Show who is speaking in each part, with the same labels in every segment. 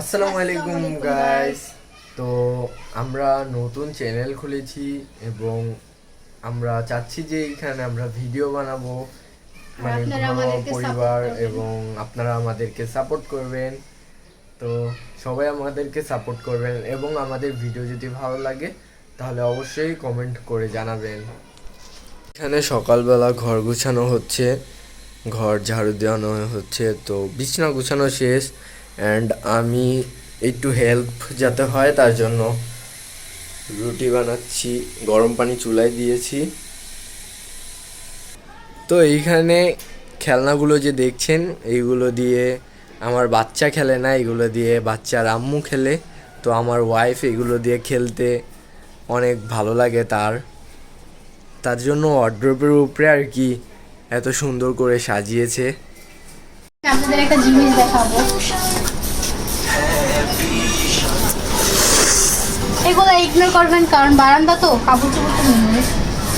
Speaker 1: আসসালামু আলাইকুম গাইস তো আমরা নতুন চ্যানেল খুলেছি এবং আমরা চাচ্ছি যে এখানে আমরা ভিডিও বানাবো। মানে পরিবার এবং আপনারা আমাদেরকে সাপোর্ট করবেন। তো সবাই আমাদেরকে সাপোর্ট করবেন এবং আমাদের ভিডিও যদি ভালো লাগে তাহলে অবশ্যই কমেন্ট করে জানাবেন। এখানে সকালবেলা ঘর গুছানো হচ্ছে। ঘর ঝাড়ু দেওয়ানো হচ্ছে। তো বিছনা গুছানো শেষ। অ্যান্ড আমি একটু হেল্প যাতে হয়, তার জন্য রুটি বানাচ্ছি, গরম পানি চুলায় দিয়েছি। তো এইখানে খেলনাগুলো যে দেখছেন, এইগুলো দিয়ে আমার বাচ্চা খেলে না এগুলো দিয়ে বাচ্চার আম্মু খেলে। তো আমার ওয়াইফ এগুলো দিয়ে খেলতে অনেক ভালো লাগে তার। তার জন্য অড্রপের উপরে আর কি এত সুন্দর করে সাজিয়েছে।
Speaker 2: একটা জিনিস দেখাবো। এগুলো ইগনোর করবেন কারণ বারান্দা তো কাপড় চোপড় তো নেই।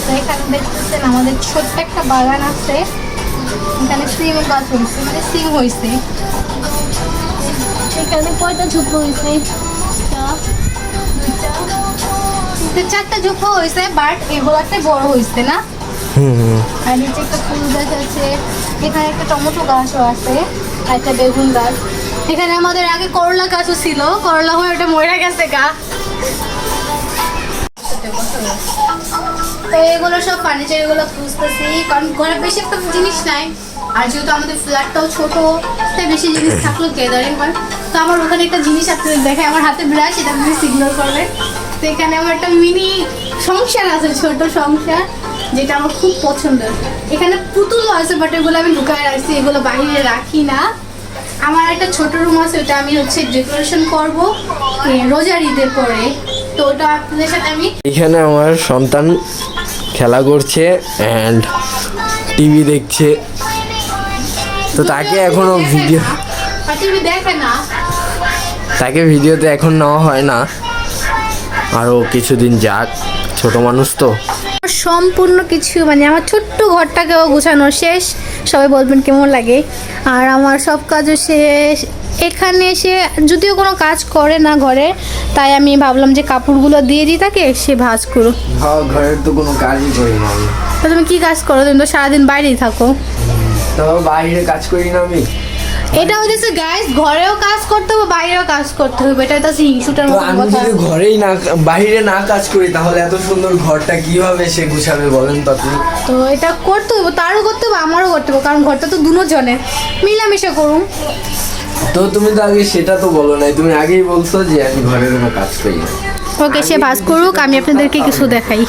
Speaker 2: তো এখানে দেখতেছেন আমাদের ছোট্ট একটা বাগান আছে। এখানে সিম গাছ হয়েছে মানে সিম হয়েছে। এখানে কয়টা ঝুপো হয়েছে? চারটা ঝুপো হয়েছে বাট এগুলাতে বড় হয়েছে না? আর নিচে একটা ফুল গাছ আছে এখানে একটা টমেটো গাছও আছে আর একটা বেগুন গাছ। এখানে আমাদের আগে করলা গাছও ছিল করলা হয়ে ওটা মরে গেছে গা। তো এগুলো সব ফার্নিচার এগুলো খুঁজতেছি, কারণ ঘরে বেশি একটা জিনিস নাই। আর যেহেতু আমাদের ফ্ল্যাটটাও ছোট, তাই বেশি জিনিস থাকলেও গ্যাদারিং হয় তো আমার ওখানে একটা জিনিস আপনাদের দেখে আমার হাতে ব্রাশ এটা আপনি সিগন্যাল করবেন তো এখানে আমার একটা মিনি সংসার আছে, ছোট সংসার, যেটা আমার খুব পছন্দের এখানে পুতুলও আছে বাট এগুলো আমি ঢুকায় রাখছি, এগুলো বাইরে রাখি না। আমার একটা ছোট রুম আছে, ওটা আমি হচ্ছে ডেকোরেশন করব রোজার ঈদের পরে। তো ওটা আপনাদের সাথে আমি
Speaker 1: এখানে আমার সন্তান খেলা করছে অ্যান্ড টিভি দেখছে। তো তাকে এখনও ভিডিও
Speaker 2: আর দেখে না।
Speaker 1: তাকে ভিডিওতে এখন নেওয়া হয় না। আরও কিছুদিন যাক ছোট মানুষ তো।
Speaker 2: সম্পূর্ণ কিছু মানে আমার ছোট্ট ঘরটাকেও গোছানো শেষ। সবাই বলবেন কেমন লাগে। আর আমার সব কাজও শেষ। এখানে এসে যদিও কোনো কাজ করে না ঘরে তাই আমি ভাবলাম যে কাপড়গুলো দিয়ে দিই তাকে সে ভাজ করো
Speaker 1: ঘরের তো কোনো কাজই করি না আমি।
Speaker 2: তুমি কি কাজ করো? তুমি তো সারাদিন বাইরেই থাকো।
Speaker 1: তাও বাইরে কাজ করি না আমি।
Speaker 2: এটা হচ্ছে গাইস ঘরেও কাজ করতে হবে বাইরেও কাজ করতে হবে। এটা তো হিংসুটার মতো
Speaker 1: আমি
Speaker 2: কথা।
Speaker 1: যদি ঘরেই না বাইরে না কাজ করি তাহলে এত সুন্দর ঘরটা কীভাবে সে গুছাবে বলেন তো আপনি?
Speaker 2: তো এটা করতে হবে তারও করতে হবে আমারও করতে হবে কারণ ঘরটা তো দুনো জনের মিলামিশা করুন।
Speaker 1: তো তুমি তো আগে সেটা তো বলো নাই, তুমি আগেই বলছো যে আমি ঘরের কোনো কাজ করি না।
Speaker 2: ওকে, সে ভাজ করুক, আমি আপনাদেরকে কিছু দেখাই।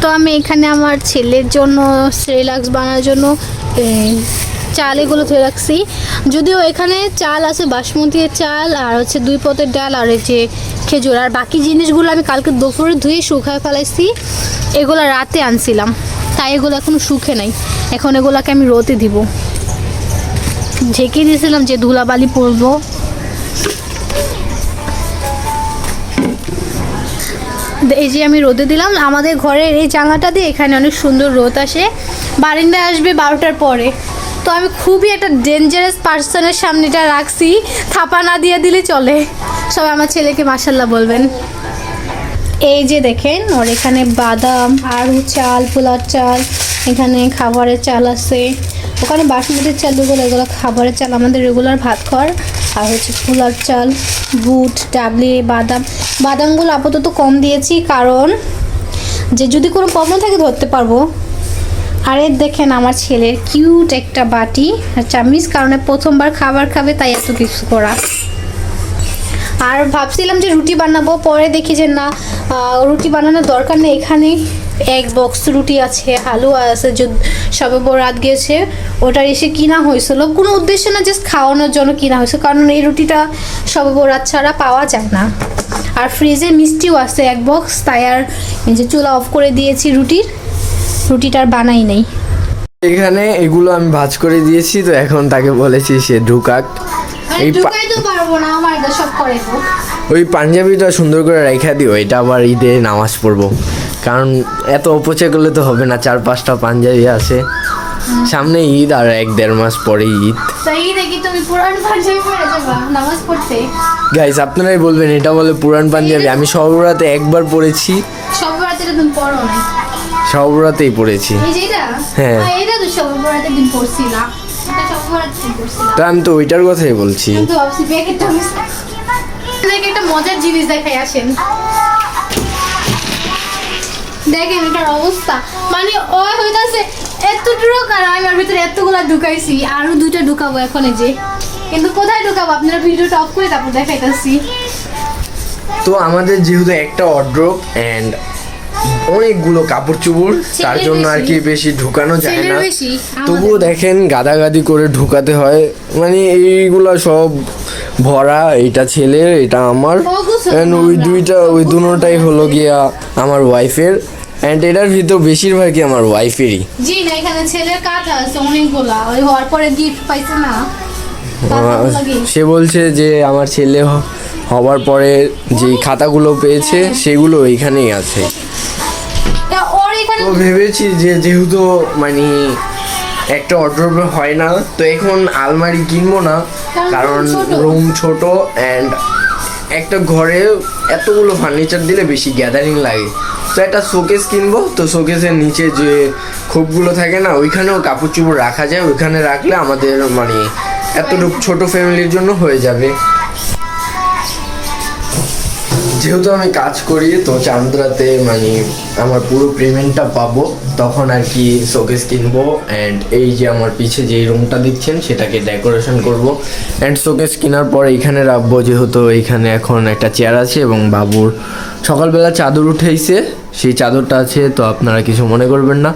Speaker 2: তো আমি এখানে আমার ছেলের জন্য সেরিলাক্স বানানোর জন্য চাল এগুলো ধুয়ে রাখছি। যদিও এখানে চাল আছে, বাসমতির চাল, আর হচ্ছে দুই পতের ডাল, আর যে খেজুর। আর বাকি জিনিসগুলো আমি কালকে দুপুরে ধুয়ে শুকায় ফেলাইছি। এগুলো রাতে আনছিলাম, তাই এগুলো এখনও শুকে নাই। এখন এগুলোকে আমি রোদে দিব। ঢেকে দিয়েছিলাম যে ধুলাবালি পড়ব এই যে আমি রোদে দিলাম, আমাদের ঘরের এই জানলাটা দিয়ে এখানে অনেক সুন্দর রোদ আসে। বারিন্দায় আসবে বারোটার পরে। তো আমি খুবই একটা ডেঞ্জারাস পার্সনের সামনেটা রাখছি। থাপা না দিয়ে দিলে চলে। সবাই আমার ছেলেকে মাসাল্লাহ বলবেন। এই যে দেখেন, ওর এখানে বাদাম, আর চাল পোলার চাল, এখানে খাবারের চাল আছে। ওখানে বাসমতির চাল দুগুলো এগুলো খাবারের চাল, আমাদের রেগুলার ভাত খাওয়ার। আর হচ্ছে পোলার চাল, বুট, ডাবলি, বাদাম। বাদামগুলো আপাতত কম দিয়েছি, কারণ যে যদি কোনো প্রবলেম থাকে ধরতে পারব। আরে দেখেন আমার ছেলের কিউট একটা বাটি আর চামিচ কারণে প্রথমবার খাবার খাবে, তাই এত কিছু করা। আর ভাবছিলাম যে রুটি বানাবো, পরে দেখি যে না রুটি বানানোর দরকার নেই এখানে। এক বক্স রুটি আছে হালুয়া আছে সবে বড় রাত গিয়েছে ওটা এসে কিনা হয়েছিল। কোনো উদ্দেশ্য না জাস্ট খাওয়ানোর জন্য কিনা হয়েছে কারণ এই রুটিটা সবে বড় রাত ছাড়া পাওয়া যায় না। আর ফ্রিজে মিষ্টিও আছে এক বক্স তাই আর যে চুলা অফ করে দিয়েছি রুটির রুটিটা আর বানাই নেই।
Speaker 1: এখানে এগুলো আমি ভাজ করে দিয়েছি তো এখন তাকে বলেছি সে ঢুকাক। এই। ওই পাঞ্জাবিটা সুন্দর করে রেখা দিও এটা আবার ঈদে নামাজ পড়ব। কারণ এত অপচয় করলে তো হবে না চার পাঁচটা পাঞ্জাবি আছে। সামনে ঈদ আর এক দেড় মাস পরে ঈদ গাইস আপনারাই বলবেন এটা বলে পুরান পাঞ্জাবি। আমি সবরাতে একবার পড়েছি। সবরাতেই পড়েছি। হ্যাঁ।
Speaker 2: তো
Speaker 1: আমি তো ওইটার কথাই বলছি।
Speaker 2: একটা মজার জিনিস দেখাই আসেন। দেখেন এটার অবস্থা। মানে ওই হইতাছে এতটুকু আর আমি ওর ভিতরে এতগুলা ঢুকাইছি, আরও দুটো ঢুকাবো এখন যে। কিন্তু কোথায় ঢুকাবো? আপনারা ভিডিও টপ করে তারপর দেখাইতাছি।
Speaker 1: তো আমাদের যেহেতু একটা অড্রপ অ্যান্ড অনেকগুলো কাপড় চুপড় তার জন্য আর কি
Speaker 2: বেশি।
Speaker 1: ঢুকানো যায় না। তবুও। দেখেন গাদাগাদি করে ঢুকাতে হয়। মানে এইগুলো সব ভরা এটা ছেলে এটা আমার। ওই দুইটা ওই দুটোটাই হলো গিয়া আমার ওয়াইফের অ্যান্ড এটার ভিতর বেশিরভাগই আমার ওয়াইফেরই
Speaker 2: জি না এখানে ছেলের কাজ আছে অনেকগুলা। ওই হওয়ার পরে গিফট পাইছে না।
Speaker 1: সে বলছে যে আমার ছেলে হওয়ার পরে যে খাতাগুলো পেয়েছে সেগুলো এইখানেই আছে।
Speaker 2: তা
Speaker 1: ভেবেছি যে যেহেতু মানে একটা অর্ডার হয় না তো এখন আলমারি কিনবো না
Speaker 2: কারণ
Speaker 1: কারণ রুম ছোট অ্যান্ড একটা ঘরে এতগুলো ফার্নিচার দিলে বেশি গ্যাদারিং লাগে। তো একটা শোকেস কিনবো তো শোকেসের নিচে যে খোপগুলো থাকে না ওইখানেও কাপড় চোপড় রাখা যায় ওইখানে রাখলে আমাদের মানে এতটুকু ছোট ফ্যামিলির জন্য হয়ে যাবে। যেহেতু আমি কাজ করি, তো চান্দ্রাতে মানে আমার পুরো পেমেন্টটা পাবো, তখন আর কি শোকেস কিনবো অ্যান্ড এই যে আমার পিছে যে রুমটা দেখছেন, সেটাকে ডেকোরেশন করব অ্যান্ড শোকেস কেনার পর এখানে রাখব যেহেতু এইখানে এখন একটা চেয়ার আছে এবং বাবুর সকালবেলা চাদর উঠেইছে, সেই চাদরটা আছে, তো আপনারা কিছু মনে করবেন না।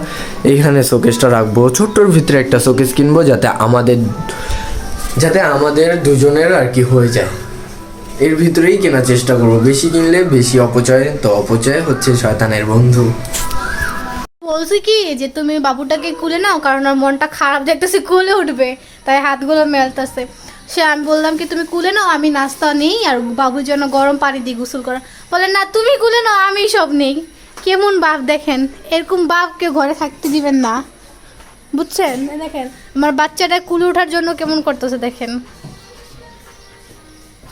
Speaker 1: এইখানে শোকেসটা রাখব। ছোট্টর ভিতরে একটা শোকেস কিনবো যাতে আমাদের যাতে আমাদের দুজনের আর কি হয়ে যায়। এর ভিতরেই কেনার চেষ্টা করব। বেশি কিনলে বেশি অপচয়, তো অপচয় হচ্ছে শয়তানের বন্ধু।
Speaker 2: বলছি কি, যে তুমি বাবুটাকে কুলে নাও, কারণ ওর মনটা খারাপ দেখতেছে কুলে উঠবে। তাই হাতগুলো মেলতেছে। সে আমি বললাম কি, তুমি কুলে নাও, আমি নাস্তা নেই, আর বাবুর জন্য গরম পানি দিয়ে গোসল করা। বলে, না, তুমি কুলে নাও, আমি সব নেই। কেমন বাপ দেখেন, এরকম বাপকে ঘরে থাকতে দিবেন না। বুঝছেন? দেখেন, আমার বাচ্চাটা কুলে ওঠার জন্য কেমন করতেছে, দেখেন।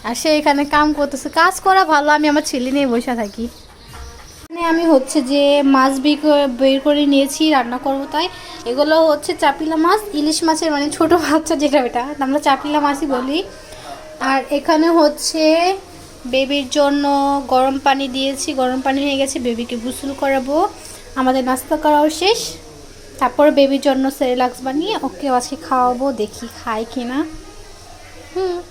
Speaker 2: আর সে এখানে কাম করতেছে, কাজ করা ভালো, আমি আমার ছেলে নিয়ে বসে থাকি। এখানে আমি হচ্ছে যে মাছ বের করে- নিয়েছি, রান্না করব তাই। এগুলো হচ্ছে চাপিলা মাছ, ইলিশ মাছের মানে ছোট বাচ্চা যেটা ওটা আমরা চাপিলা মাছই বলি। আর এখানে হচ্ছে বেবির জন্য গরম পানি দিয়েছি, গরম পানি হয়ে গেছে, বেবিকে গোসল করাবো। আমাদের নাস্তা করাও শেষ। তারপরে বেবির জন্য সেরেলাক্স বানিয়ে ওকে আজকে খাওয়াবো, দেখি খায় কিনা। হুম।